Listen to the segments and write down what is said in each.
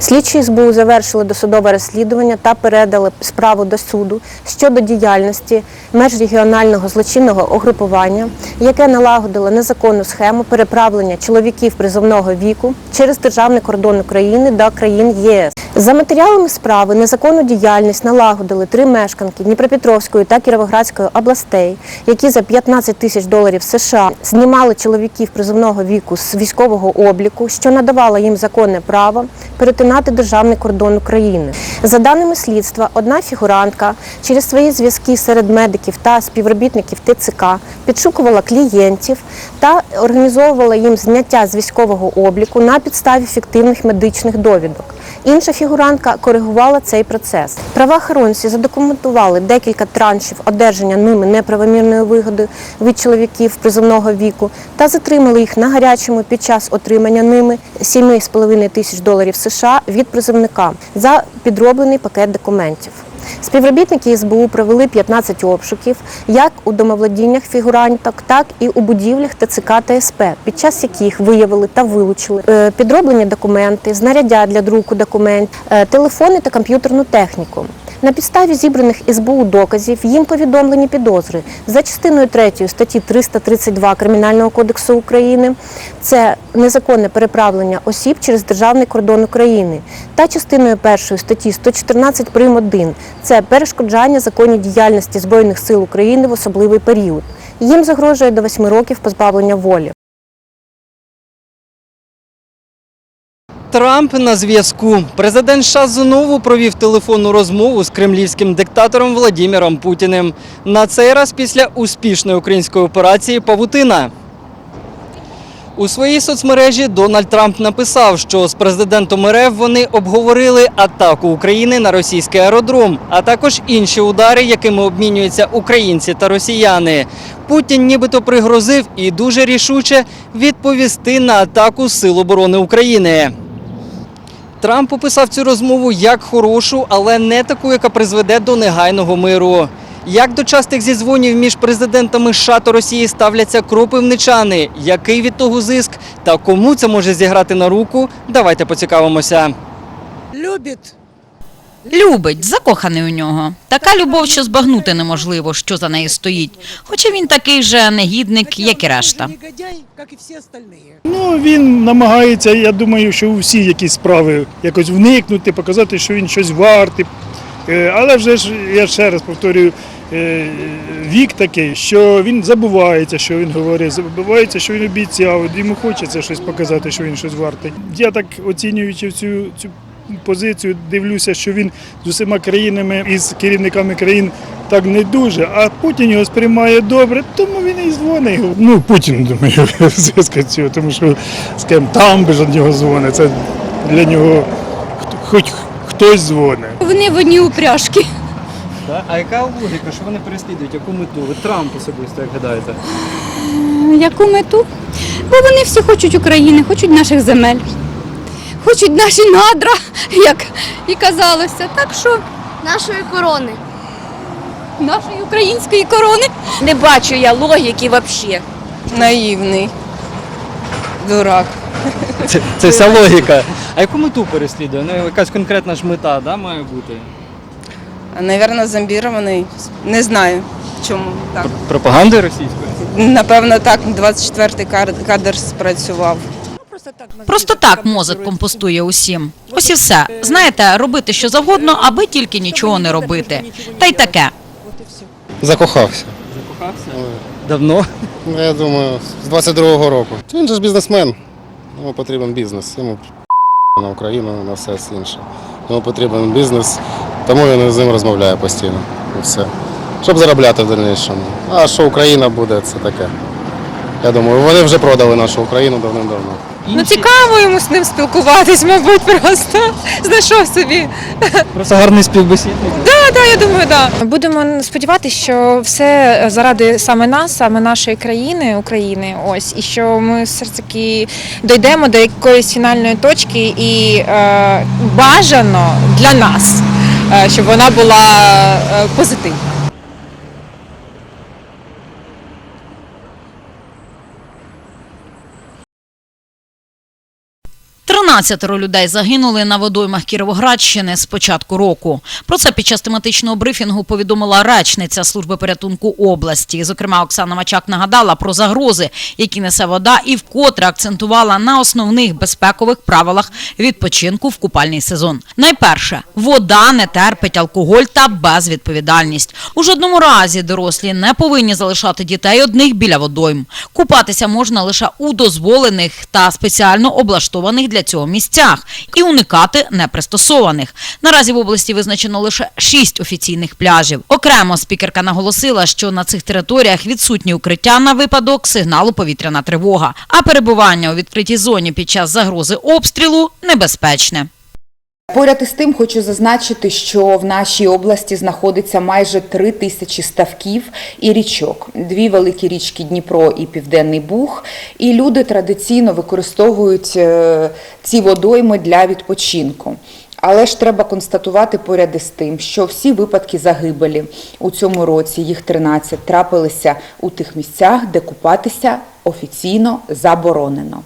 Слідчі СБУ завершили досудове розслідування та передали справу до суду щодо діяльності межрегіонального злочинного угрупування, яке налагодило незаконну схему переправлення чоловіків призовного віку через державний кордон України до країн ЄС. За матеріалами справи незаконну діяльність налагодили три мешканки Дніпропетровської та Кіровоградської областей, які за 15 тисяч доларів США знімали чоловіків призовного віку з військового обліку, що надавало їм законне право перетинати державний кордон України. За даними слідства, одна фігурантка через свої зв'язки серед медиків та співробітників ТЦК підшукувала клієнтів та організовувала їм зняття з військового обліку на підставі фіктивних медичних довідок. Інша фігурантка коригувала цей процес. Правоохоронці задокументували декілька траншів одержання ними неправомірної вигоди від чоловіків призовного віку та затримали їх на гарячому під час отримання ними 7,5 тисяч доларів США від призовника за підроблений пакет документів. Співробітники СБУ провели 15 обшуків як у домовладіннях фігуранток, так і у будівлях ТЦК та СП, під час яких виявили та вилучили е, підроблені документи, знаряддя для друку документів, е, телефони та комп'ютерну техніку. На підставі зібраних СБУ доказів їм повідомлені підозри за частиною 3 статті 332 Кримінального кодексу України. Це незаконне переправлення осіб через державний кордон України та частиною 1 статті 114 прим. 1 – це перешкоджання законній діяльності Збройних сил України в особливий період. Їм загрожує до 8 років позбавлення волі. Трамп на зв'язку. Президент США знову провів телефонну розмову з кремлівським диктатором Владіміром Путіним. На цей раз після успішної української операції Павутина. У своїй соцмережі Дональд Трамп написав, що з президентом РФ вони обговорили атаку України на російський аеродром, а також інші удари, якими обмінюються українці та росіяни. Путін нібито пригрозив і дуже рішуче відповісти на атаку Сил оборони України. Трамп описав цю розмову як хорошу, але не таку, яка призведе до негайного миру. Як до частих зізвонів між президентами США та Росії ставляться кропивничани? Який від того зиск та кому це може зіграти на руку? Давайте поцікавимося. любит. Любить, закоханий у нього. Така любов, що збагнути неможливо, що за нею стоїть. Хоча він такий же негідник, як і решта. Ну, він намагається, я думаю, що у всі якісь справи якось вникнути, показати, що він щось вартий. Е, Але вже ж, я ще раз повторюю, е, вік такий, що він забувається, що він говорить, забувається, що він обіцяв, йому хочеться щось показати, що він щось вартий. Я так оцінюючи цю, цю позицію, дивлюся, що він з усіма країнами і з керівниками країн так не дуже, а Путін його сприймає добре, тому він і дзвонить. Ну, Путін, думаю, зв'язку цього, тому що з ким там без нього дзвонить, це для нього хоч хтось дзвонить. Вони в одній упряжки. А яка логіка, що вони переслідують? Яку мету? Ви Трамп особисто як гадаєте? Яку мету? Бо вони всі хочуть України, хочуть наших земель, хочуть наші надра, як і казалося. Так що нашої корони. нашої української корони. Не бачу я логіки взагалі. Наївний дурак. Це, це вся логіка. А яку мету переслідує? Ну, якась конкретна ж мета да, має бути. Навірно, зомбірований. Не знаю чому так. Пропаганди російської? Напевно, так 24-й кар- кадр спрацював. Просто так. мозок компостує усім. Ось і все. Знаєте, робити що завгодно, аби тільки нічого не робити. Та й таке. Закохався. Закохався? Давно. Ну, Я думаю, з 22-го року. Він же ж бізнесмен. Йому потрібен бізнес. Йому на Україну, на все інше. Йому потрібен бізнес, тому він з ним розмовляє постійно. І все. Щоб заробляти в дальнішому. А що Україна буде, це таке. Я думаю, вони вже продали нашу Україну давним-давно. Ну цікаво йому з ним спілкуватись, мабуть, просто знайшов собі. Просто гарний співбесідник. Так, так, я думаю, так. Будемо сподіватися, що все заради саме нас, саме нашої країни, України, ось, і що ми все ж таки дійдемо до якоїсь фінальної точки і е, бажано для нас, е, щоб вона була е, позитивна. 12 людей загинули на водоймах Кіровоградщини з початку року. Про це під час тематичного брифінгу повідомила речниця служби порятунку області. Зокрема, Оксана Мачак нагадала про загрози, які несе вода, і вкотре акцентувала на основних безпекових правилах відпочинку в купальний сезон. Найперше, вода не терпить алкоголь та безвідповідальність. У жодному разі дорослі не повинні залишати дітей одних біля водойм. Купатися можна лише у дозволених та спеціально облаштованих для цього місцях і уникати непристосованих. Наразі в області визначено лише шість офіційних пляжів. Окремо спікерка наголосила, що на цих територіях відсутні укриття на випадок сигналу повітряна тривога, а перебування у відкритій зоні під час загрози обстрілу небезпечне. Поряд із тим хочу зазначити, що в нашій області знаходиться майже три тисячі ставків і річок. Дві великі річки Дніпро і Південний Буг. І люди традиційно використовують е, ці водойми для відпочинку. Але ж треба констатувати поряд із тим, що всі випадки загибелі у цьому році, їх 13, трапилися у тих місцях, де купатися офіційно заборонено.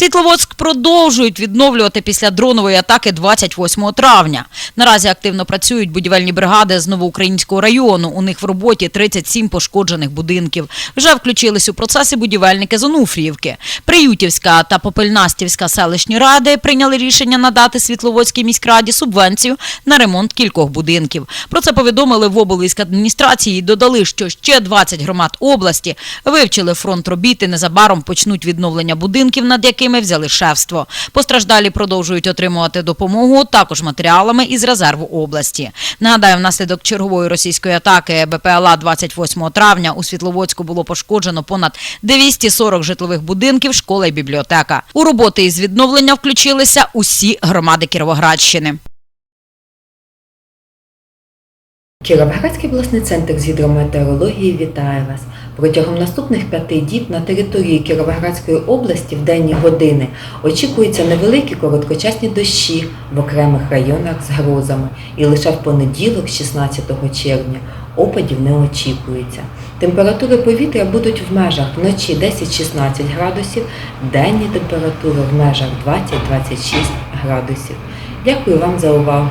Світловодськ продовжують відновлювати після дронової атаки 28 травня. Наразі активно працюють будівельні бригади з Новоукраїнського району. У них в роботі 37 пошкоджених будинків. Вже включились у процеси будівельники з Онуфріївки. Приютівська та Попельнастівська селищні ради прийняли рішення надати Світловодській міськраді субвенцію на ремонт кількох будинків. Про це повідомили в обліськадміністрації і додали, що ще 20 громад області вивчили фронт робіт незабаром почнуть відновлення будинків, над якими взяли шефство. Постраждалі продовжують отримувати допомогу також матеріалами із резерву області. Нагадаю, внаслідок чергової російської атаки БПЛА 28 травня у Світловодську було пошкоджено понад 240 житлових будинків, школа і бібліотека. У роботи із відновлення включилися усі громади Кіровоградщини. Кіровоградський обласний центр з гідрометеорології вітає вас. Протягом наступних п'яти діб на території Кіровоградської області в денні години очікуються невеликі короткочасні дощі в окремих районах з грозами. І лише в понеділок, 16 червня, опадів не очікується. Температури повітря будуть в межах вночі 10-16 градусів, денні температури в межах 20-26 градусів. Дякую вам за увагу.